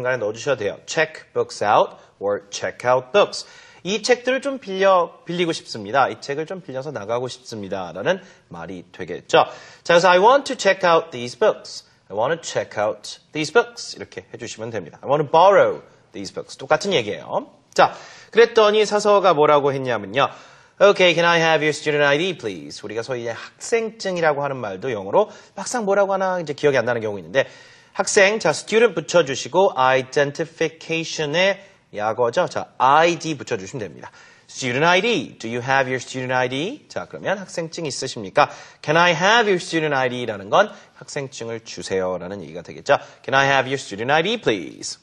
중간에 넣어주셔도 돼요. check books out or check out books. 이 책들을 좀 빌려, 빌리고 싶습니다. 이 책을 좀 빌려서 나가고 싶습니다. 라는 말이 되겠죠. 자, 그래서 I want to check out these books. I want to check out these books. 이렇게 해주시면 됩니다. I want to borrow these books. 똑같은 얘기예요. 자, 그랬더니 사서가 뭐라고 했냐면요. Okay, can I have your student ID, please? 우리가 소위 학생증이라고 하는 말도 영어로 막상 뭐라고 하나 이제 기억이 안 나는 경우 있는데 학생, 자, student 붙여주시고 identification의 약어죠. 자, ID 붙여주시면 됩니다. Student ID. Do you have your student ID? 자, 그러면 학생증 있으십니까? Can I have your student ID? 라는 건 학생증을 주세요. 라는 얘기가 되겠죠. Can I have your student ID, please?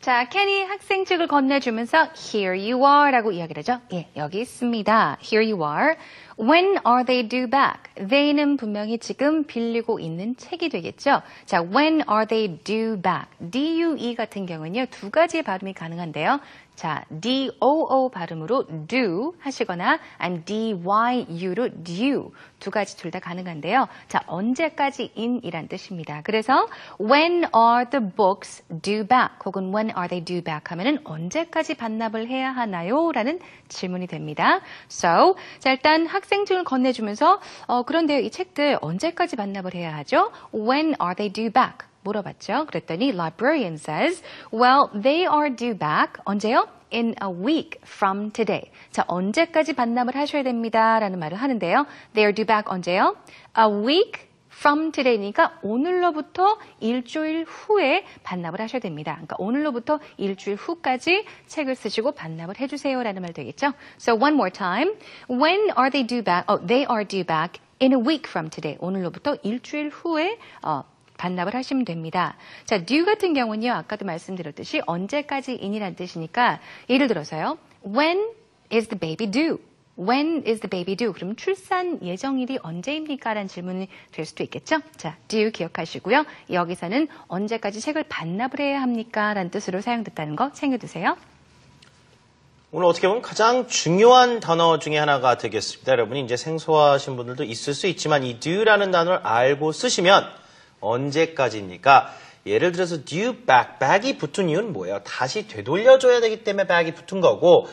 자, 캔이 학생증을 건네주면서 here you are 라고 이야기를 하죠. 예, 여기 있습니다. here you are. When are they due back? they는 분명히 지금 빌리고 있는 책이 되겠죠. 자, when are they due back? due 같은 경우는요, 두 가지의 발음이 가능한데요. 자, D-O-O 발음으로 do 하시거나 아니면 D-Y-U로 due 두 가지 둘 다 가능한데요. 자, 언제까지 in이란 뜻입니다. 그래서 when are the books due back 혹은 when are they due back 하면은 언제까지 반납을 해야 하나요? 라는 질문이 됩니다. So, 자, 일단 학 생증을 건네주면서 어, 그런데요, 이 책들 언제까지 반납을 해야 하죠? When are they due back? 물어봤죠. 그랬더니 librarian says, well, they are due back. 언제요? in a week from today. 자, 언제까지 반납을 하셔야 됩니다. 라는 말을 하는데요. They are due back 언제요? A week from today니까 오늘로부터 일주일 후에 반납을 하셔야 됩니다. 그러니까 오늘로부터 일주일 후까지 책을 쓰시고 반납을 해주세요. 라는 말 되겠죠. So one more time. When are they due back? Oh, they are due back in a week from today. 오늘로부터 일주일 후에 어, 반납을 하시면 됩니다. 자, due 같은 경우는요, 아까도 말씀드렸듯이 언제까지인이란 뜻이니까 예를 들어서요, when is the baby due? When is the baby due? 그럼 출산 예정일이 언제입니까? 라는 질문이 될 수도 있겠죠? 자, due 기억하시고요. 여기서는 언제까지 책을 반납을 해야 합니까? 라는 뜻으로 사용됐다는 거 챙겨두세요. 오늘 어떻게 보면 가장 중요한 단어 중에 하나가 되겠습니다. 여러분이 이제 생소하신 분들도 있을 수 있지만 이 due라는 단어를 알고 쓰시면 언제까지입니까? 예를 들어서 due back, back이 붙은 이유는 뭐예요? 다시 되돌려줘야 되기 때문에 back이 붙은 거고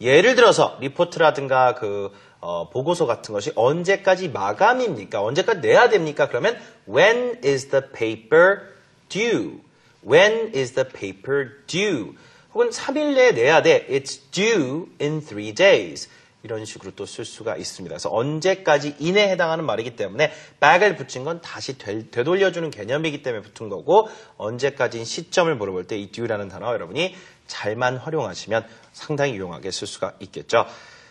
예를 들어서 리포트라든가 그 어, 보고서 같은 것이 언제까지 마감입니까? 언제까지 내야 됩니까? 그러면 when is the paper due? When is the paper due? 혹은 3일 내에 내야 돼. It's due in 3 days. 이런 식으로 또 쓸 수가 있습니다. 그래서 언제까지 이내에 해당하는 말이기 때문에 back을 붙인 건 다시 되, 되돌려주는 개념이기 때문에 붙은 거고 언제까지인 시점을 물어볼 때 이 due라는 단어 여러분이 잘만 활용하시면 상당히 유용하게 쓸 수가 있겠죠.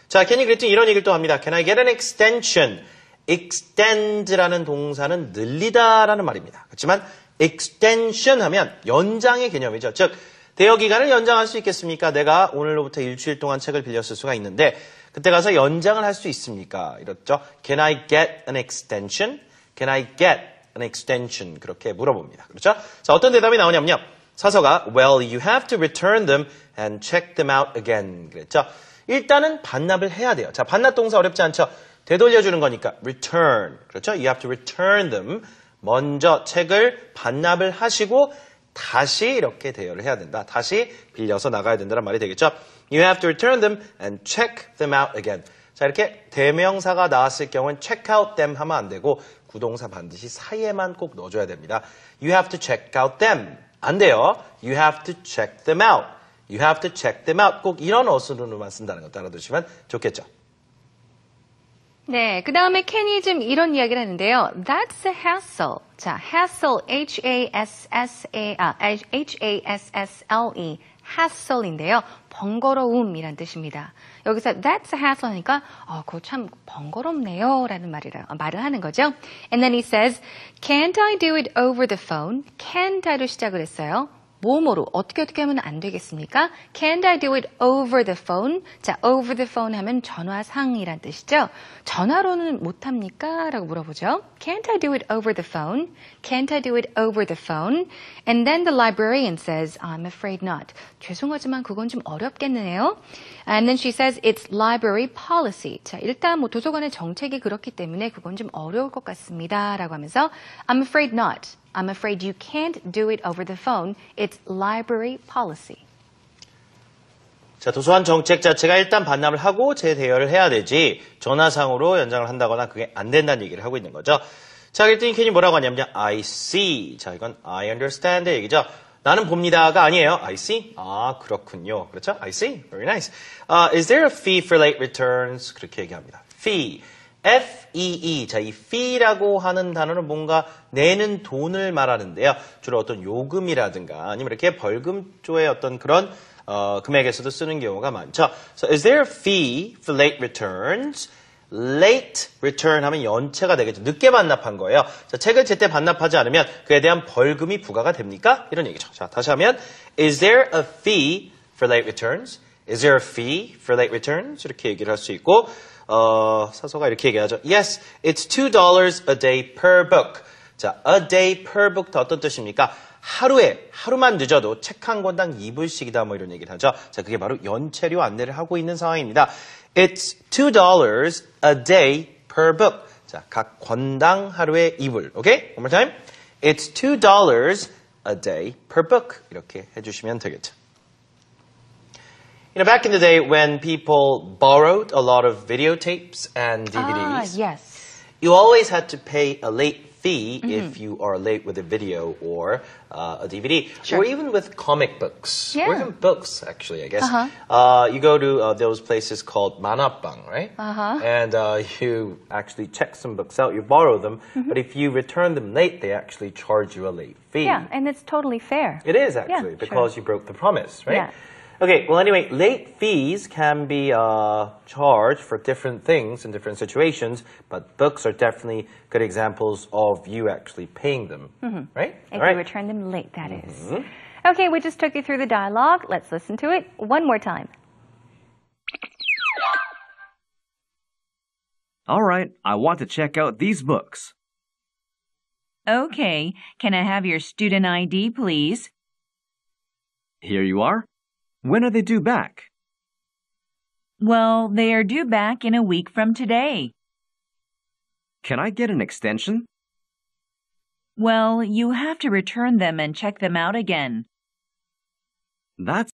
자, 케니 그랬더니 이런 얘기를 또 합니다. Can I get an extension? extend라는 동사는 늘리다라는 말입니다. 그렇지만 extension 하면 연장의 개념이죠. 즉 대여 기간을 연장할 수 있겠습니까? 내가 오늘로부터 일주일 동안 책을 빌렸을 수가 있는데 그때 가서 연장을 할 수 있습니까? 이렇죠. Can I get an extension? Can I get an extension? 그렇게 물어봅니다. 그렇죠? 자, 어떤 대답이 나오냐면요. 사서가 Well, you have to return them and check them out again. 그랬죠. 일단은 반납을 해야 돼요. 자, 반납 동사 어렵지 않죠? 되돌려 주는 거니까 return. 그렇죠? You have to return them. 먼저 책을 반납을 하시고 다시 이렇게 대여를 해야 된다. 다시 빌려서 나가야 된다는 말이 되겠죠. You have to return them and check them out again. 자, 이렇게 대명사가 나왔을 경우는 check out them 하면 안 되고 구동사 반드시 사이에만 꼭 넣어줘야 됩니다. You have to check out them. 안 돼요. You have to check them out. You have to check them out. 꼭 이런 어순으로만 쓴다는 거 따라두시면 좋겠죠. 네, 그 다음에 캐니즘 이런 이야기를 하는데요. That's a hassle. 자, hassle, H-A-S-S-A, 아, H-A-S-S-L-E, hassle인데요. 번거로움이란 뜻입니다. 여기서 that's a hassle 하니까 어, 그거 참 번거롭네요 라는 말이라, 말을 하는 거죠. And then he says, can't I do it over the phone? can't I로 시작을 했어요. 뭐뭐로 어떻게 어떻게 하면 안 되겠습니까? Can't I do it over the phone? 자, over the phone 하면 전화상이란 뜻이죠. 전화로는 못 합니까? 라고 물어보죠. Can't I do it over the phone? Can't I do it over the phone? And then the librarian says, I'm afraid not. 죄송하지만 그건 좀 어렵겠네요. And then she says, it's library policy. 자, 일단 뭐 도서관의 정책이 그렇기 때문에 그건 좀 어려울 것 같습니다. 라고 하면서 I'm afraid not. I'm afraid you can't do it over the phone. It's library policy. 자, 도서관 정책 자체가 일단 반납을 하고 재대여를 해야 되지 전화상으로 연장을 한다거나 그게 안 된다는 얘기를 하고 있는 거죠. 자, 그랬더니 캔이 뭐라고 하냐면 I see. 자, 이건 I understand 의 얘기죠. 나는 봅니다가 아니에요. I see. 아, 그렇군요. 그렇죠? I see. Very nice. Uh, is there a fee for late returns? 그렇게 얘기합니다. fee. F-E-E. 자, 이 fee라고 하는 단어는 뭔가 내는 돈을 말하는데요. 주로 어떤 요금이라든가 아니면 이렇게 벌금조의 어떤 그런 어, 금액에서도 쓰는 경우가 많죠. So, is there a fee for late returns? late return 하면 연체가 되겠죠. 늦게 반납한 거예요. 자, 책을 제때 반납하지 않으면 그에 대한 벌금이 부과가 됩니까? 이런 얘기죠. 자, 다시 하면 is there a fee for late returns? Is there a fee for late returns? 이렇게 얘기를 할 수 있고 어, 사서가 이렇게 얘기하죠. Yes, it's $2 a day per book. 자, a day per book 더 어떤 뜻입니까? 하루에 하루만 늦어도 책 한 권당 2불씩이다 뭐 이런 얘기를 하죠. 자, 그게 바로 연체료 안내를 하고 있는 상황입니다. It's $2 a day per book. 자, 각 권당 하루에 2불. 오케이? One more time. It's $2 a day per book. 이렇게 해 주시면 되겠죠. You know, back in the day when people borrowed a lot of videotapes and Ah, DVDs, yes. you always had to pay a late fee if you are late with a video or uh, a DVD, Sure. or even with comic books, Yeah. or even books. Actually, I guess Uh-huh. uh, you go to uh, those places called manapbang, right? Uh-huh. And uh, you actually check some books out, you borrow them, Mm-hmm. but if you return them late, they actually charge you a late fee. Yeah, and it's totally fair. It is actually sure. because you broke the promise, right? Yeah. Okay, well, anyway, late fees can be uh, charged for different things in different situations, but books are definitely good examples of you actually paying them, right? If All you return them late, that is. Okay, we just took you through the dialogue. Let's listen to it one more time. All right, I want to check out these books. Okay. Can I have your student ID, please? Here you are. When are they due back? Well, they are due back in a week from today. Can I get an extension? Well, you have to return them and check them out again. That's